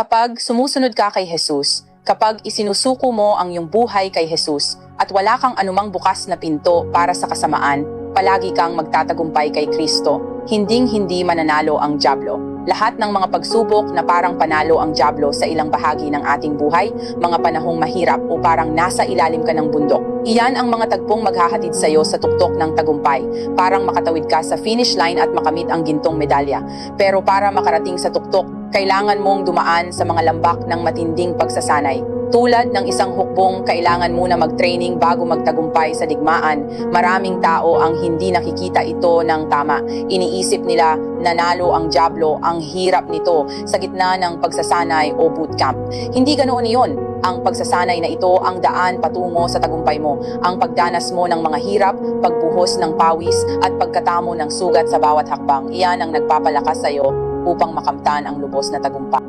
Kapag sumusunod ka kay Jesus, kapag isinusuko mo ang iyong buhay kay Jesus, at wala kang anumang bukas na pinto para sa kasamaan, palagi kang magtatagumpay kay Kristo, hinding-hindi mananalo ang Diablo. Lahat ng mga pagsubok na parang panalo ang Diablo sa ilang bahagi ng ating buhay, mga panahong mahirap o parang nasa ilalim ka ng bundok. Iyan ang mga tagpong maghahatid sa iyo sa tuktok ng tagumpay, parang makatawid ka sa finish line at makamit ang gintong medalya. Pero para makarating sa tuktok, kailangan mong dumaan sa mga lambak ng matinding pagsasanay. Tulad ng isang hukbong, kailangan muna mag-training bago magtagumpay sa digmaan. Maraming tao ang hindi nakikita ito ng tama. Iniisip nila, nanalo ang Diablo, ang hirap nito sa gitna ng pagsasanay o bootcamp. Hindi ganoon iyon. Ang pagsasanay na ito ang daan patungo sa tagumpay mo. Ang pagdanas mo ng mga hirap, pagbuhos ng pawis, at pagkatamo ng sugat sa bawat hakbang. Iyan ang nagpapalakas sa iyo upang makamtan ang lubos na tagumpay.